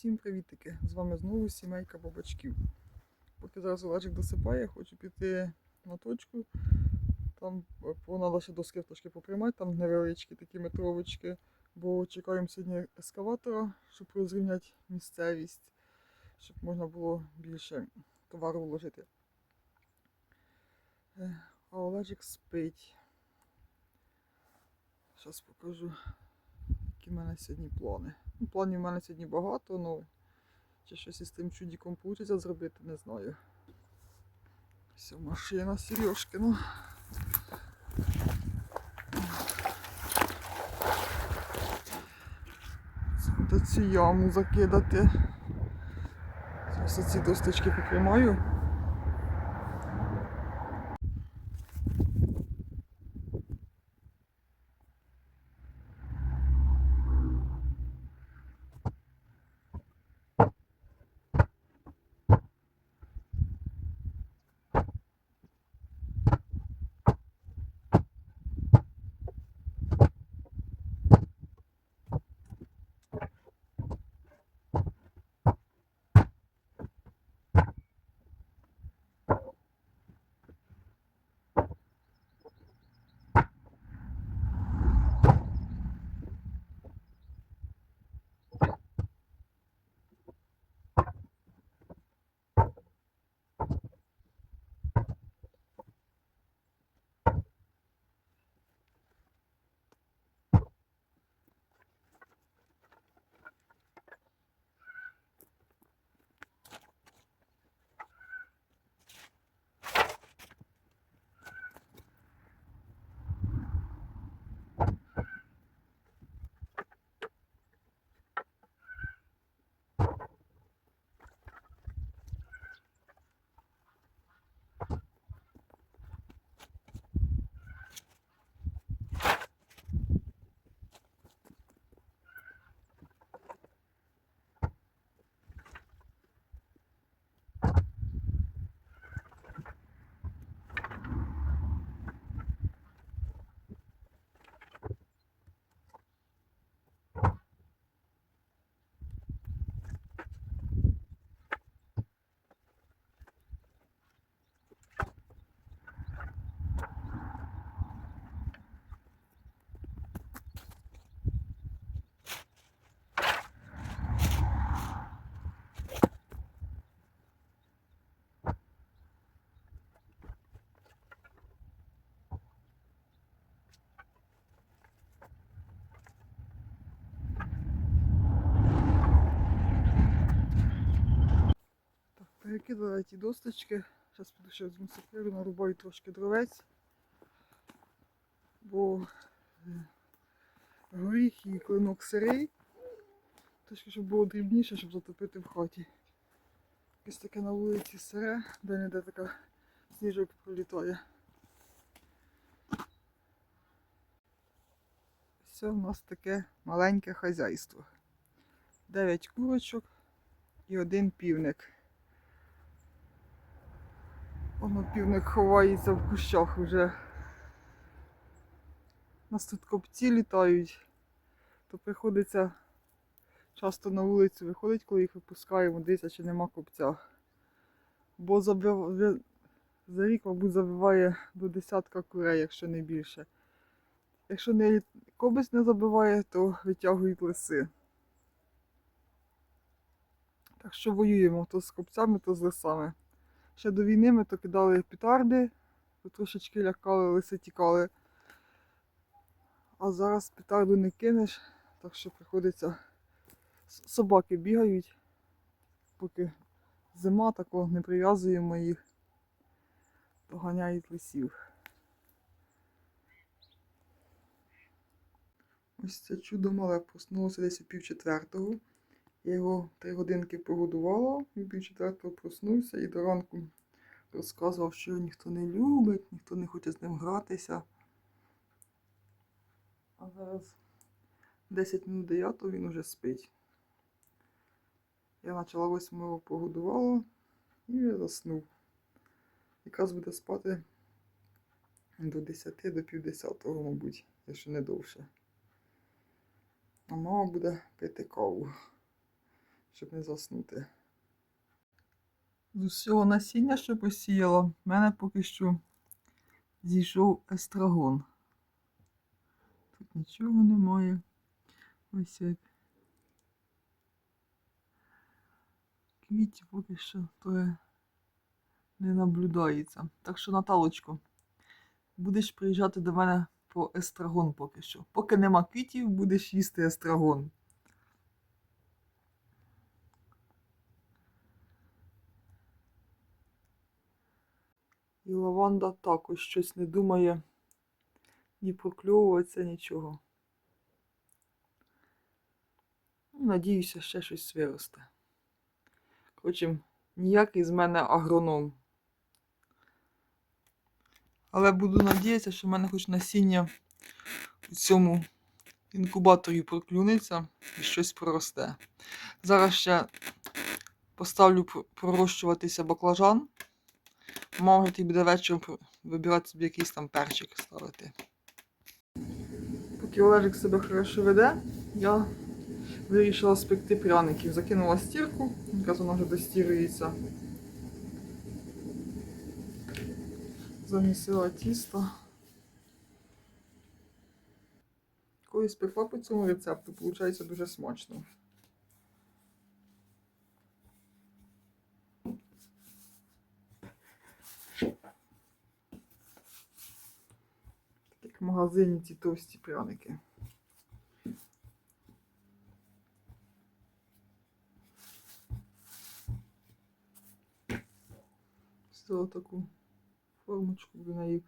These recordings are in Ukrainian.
Всім привітики! З вами знову сімейка бабачків. Поки зараз Олежик досипає, хочу піти на точку. Там треба ще доски трошки поприймати, там невеличкі такі метровочки, бо чекаємо сьогодні ескаватора, щоб розрівняти місцевість, щоб можна було більше товару вложити. Е, А Олежик спить. Зараз покажу, які в мене сьогодні плани. Ну, планів в мене сьогодні багато, ну чи щось із тим чудіком вийде зробити, не знаю. Все, машина Сережкина. Треба цю яму закидати. Зараз ці досточки поприймаю. Перекидала ті досточки. Зараз піду ще сокиру, нарубаю трошки дровець. Бо е, горіх і клинок сирий. Трошки, щоб було дрібніше, щоб затопити в хаті. Якесь таке на вулиці сире, де не де така сніжок пролітає. Все в нас таке маленьке хазяйство. Дев'ять курочок і один півник. Воно півник ховається в кущах вже. У нас тут копці літають, то приходиться часто на вулицю виходить, коли їх випускаємо, дивитися, чи нема копця. Бо забив... за рік, мабуть, забиває до десятка курей, якщо не більше. Якщо не кобець не забиває, то витягують лиси. Так що воюємо то з копцями, то з лисами. Ще до війни ми то кидали петарди, трошечки лякали, лиси тікали. А зараз петарду не кинеш, так що приходиться. Собаки бігають, поки зима такого не прив'язуємо їх, то ганяють лисів. Ось це чудо мале проснулося десь о пів четвертого. Я його три годинки погодувала, він пів четвертого проснувся і до ранку розказував, що його ніхто не любить, ніхто не хоче з ним гратися. А зараз 10 минут 9 він уже спить. Я почала 8 погодувала і він заснув. Якраз буде спати до 10 до пів 10, мабуть, якщо не довше. А мама буде пити каву. щоб не заснути. З усього насіння, що посіяла, в мене поки що зійшов естрагон. Тут нічого немає. Ось як. Квітів поки що то не наблюдається. Так що, Наталочко, будеш приїжджати до мене по естрагон поки що. Поки нема квітів, будеш їсти естрагон. І лаванда також щось не думає ні прокльовуватися, нічого. Ну, Надіюся, ще щось виросте. Коротше, ніякий з мене агроном. Але буду надіятися, що в мене хоч насіння у цьому інкубаторі проклюнеться і щось проросте. Зараз ще поставлю пророщуватися баклажан. Може, тобі буде вечором вибирати собі якийсь там перчик ставити. Поки Олежик себе хорошо веде, я вирішила спекти пряників. Закинула стірку, якраз вона вже достірюється. Замісила тісто. Колись пекла по цьому рецепту, виходить дуже смачно. В магазині ці товсті пряники. Взяла таку формочку, буду нею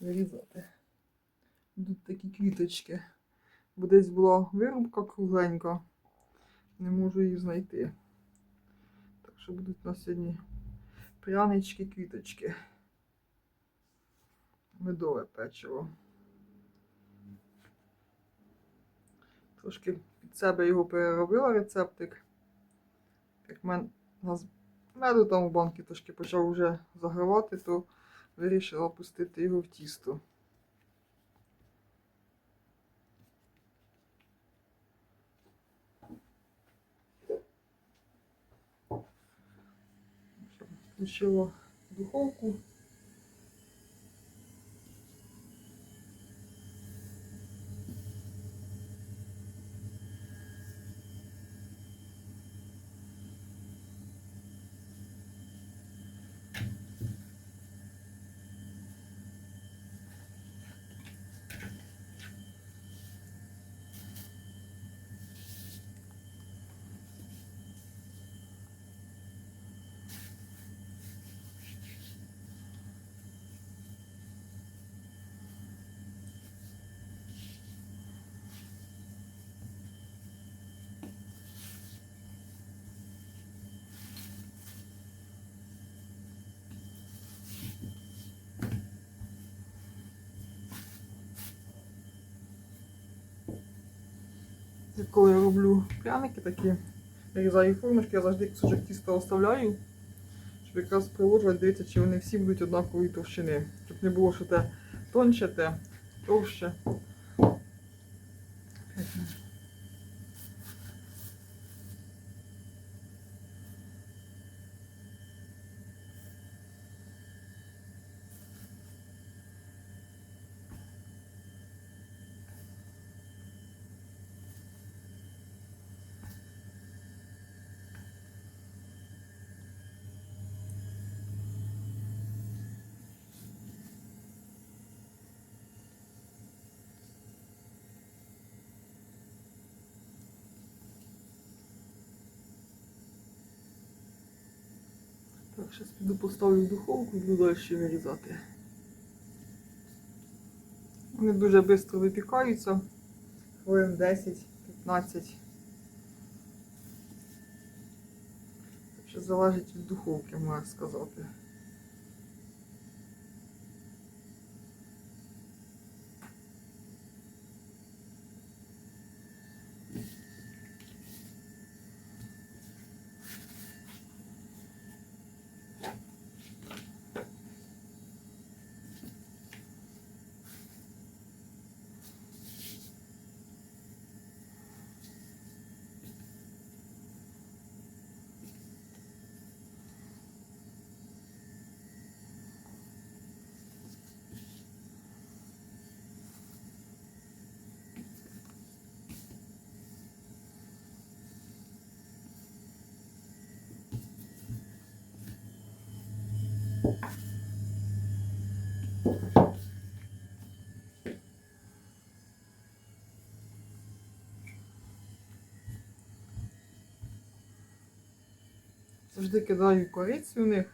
вирізати. Будуть такі квіточки. Бо десь була вирубка кругленька. Не можу її знайти. Так що будуть на сьогодні прянички, квіточки. Медове печиво. Трошки під себе його переробила рецептик. Як мен... нас меду там у банки трошки почав вже загравати, то вирішила пустити його в тісто. Включила духовку. Коли я роблю пряники такі, нарізаю формочки, я завжди кусочок тіста оставляю, щоб якраз приложувати, дивитися, чи вони всі будуть однакової товщини. Щоб не було, що те тонше, те товще. Так, зараз піду поставлю в духовку і буду далі вирізати. Вони дуже швидко випікаються, хвилин 10-15. Залежить від духовки, можна сказати. Завжди кидаю корицю у них.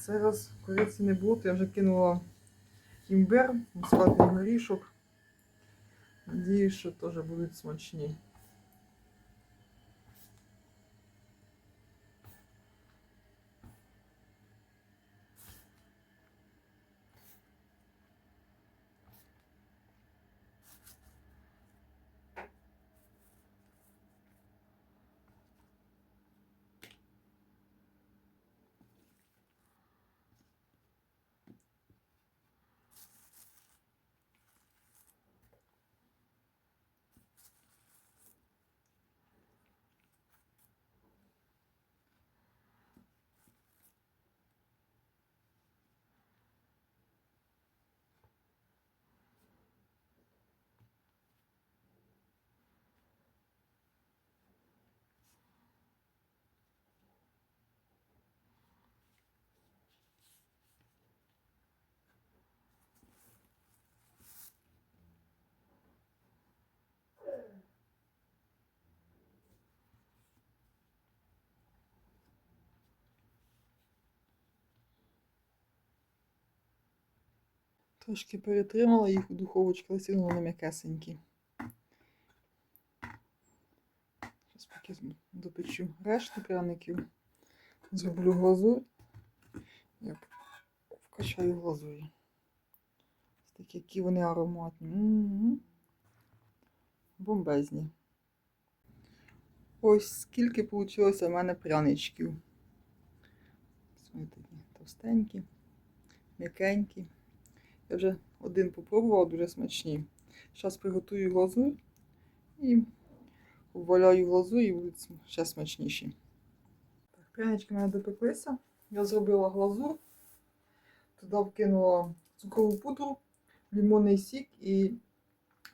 Цей раз кориці не було, я вже кинула імбир, мускатний горішок. Надіюсь, що теж будуть смачні. Трошки перетримала їх у духовочці, але все вони м'якесенькі. Зараз поки допечу решту пряників. Зроблю глазурь. Я вкачаю глазурі. Такі, які вони ароматні. Бомбезні. Ось скільки вийшло в мене пряничків. Такі товстенькі, м'якенькі. Я вже один попробувала, дуже смачні. Зараз приготую глазурь і вваляю глазурь і будуть ще смачніші. Так, прянички в мене допеклися. Я зробила глазур. Туди вкинула цукрову пудру, лимонний сік і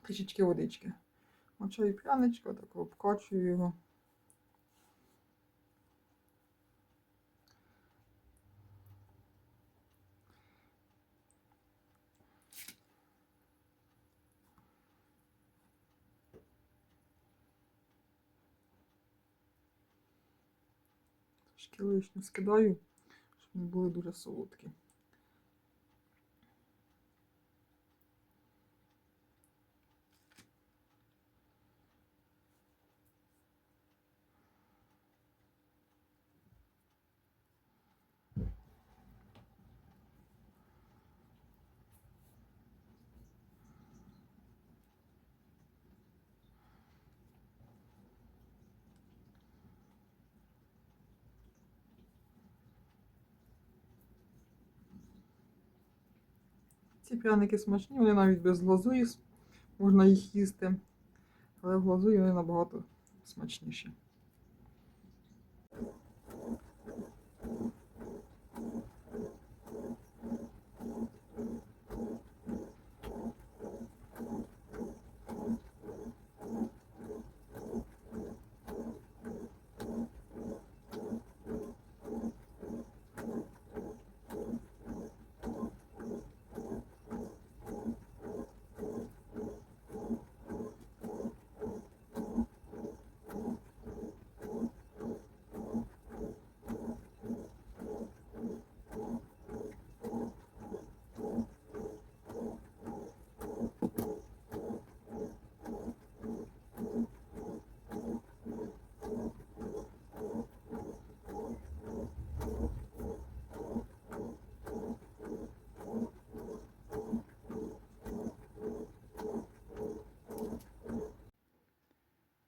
трішечки водички. Мочаю пряничка, так обкачую його. Трошки лишню скидаю, щоб не були дуже солодкі. Ці пряники смачні, вони навіть без глазурі, можна їх їсти, але в глазурі вони набагато смачніші.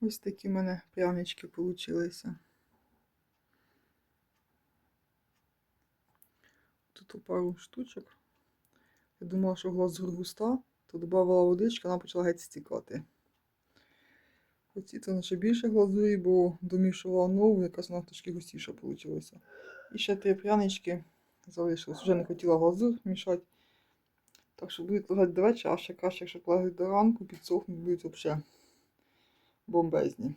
Ось такі в мене прянички получилися. Тут пару штучок. Я думала, що глазур густа, то додавала водички, вона почала геть стікати. Оці це наче більше глазурі, бо домішувала нову, якась вона трошки густіша вийшла. І ще три прянички залишилось. Вже не хотіла глазур мішати. Так що будуть лежати до вечора, а ще краще, якщо лежать до ранку, підсохнуть, будуть взагалі бомбезні.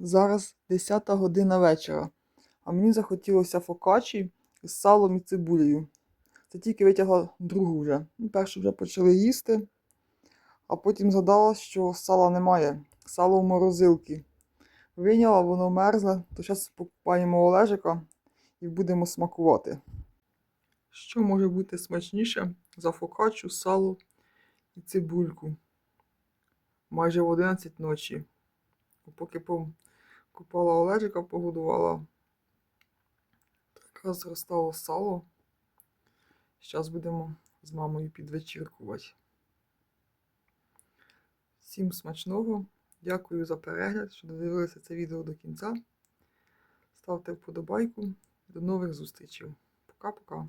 Зараз 10 година вечора, А мені захотілося фокачі з салом і цибулею. Це тільки витягла другу вже. Ну, першу вже почали їсти, а потім згадала, що сала немає. Сало в морозилці. Вийняла, воно мерзле, то зараз покупаємо Олежика і будемо смакувати. Що може бути смачніше за фокачу, сало і цибульку? Майже в 11 ночі. Поки покупала Олежика, погодувала. Якраз зростало сало. Зараз будемо з мамою підвечіркувати. Всім смачного. Дякую за перегляд, що додивилися це відео до кінця. Ставте вподобайку. До нових зустрічей. Пока-пока.